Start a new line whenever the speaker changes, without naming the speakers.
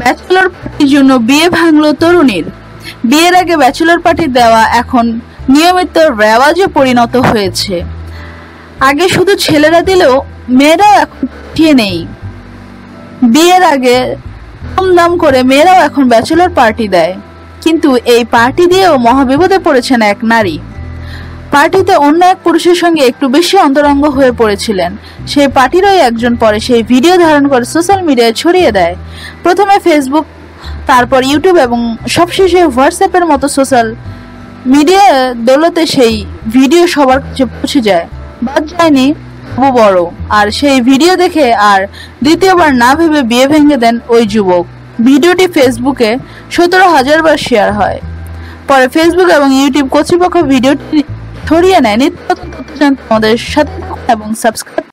Bachelor পার্টির জন্য বিয়ে ভাঙলো তরুণীর। বিয়ের আগে ব্যাচেলর পার্টি দেওয়া এখন নিয়মিত রেওয়াজে পরিণত হয়েছে। আগে শুধু ছেলেরা দিলেও মেয়েরাও এখন পিছিয়ে নেই। বিয়ের আগে দাম করে মেয়েরাও এখন ব্যাচেলর পার্টি দেয়। কিন্তু এই পার্টি দিয়েও মহাবিপদে পড়েছেন এক নারী। পার্টিতে অন্য এক পুরুষের সঙ্গে একটু বেশি অন্তরঙ্গ হয়ে পড়েছিলেন। সেই পার্টিরই একজন পরে সেই ভিডিও ধারণ করে সোশ্যাল মিডিয়ায় ছড়িয়ে দেয়। প্রথমে ফেসবুক তারপর ইউটিউব এবং সবশেষে হোয়াটসঅ্যাপের মতো সোশ্যাল মিডিয়া দৌলতে সেই ভিডিও সবার কাছে পৌঁছে যায়। বাদ যায়নি তবু বড়। আর সেই ভিডিও দেখে আর দ্বিতীয়বার না ভেবে বিয়ে ভেঙে দেন ওই যুবক। ভিডিওটি ফেসবুকে সতেরো হাজার বার শেয়ার হয়। পরে ফেসবুক এবং ইউটিউব কর্তৃপক্ষ ভিডিওটি ছড়িয়ে নেয় নিত্য নতুন তথ্য জানতে আমাদের সাথে এবং সাবস্ক্রাইব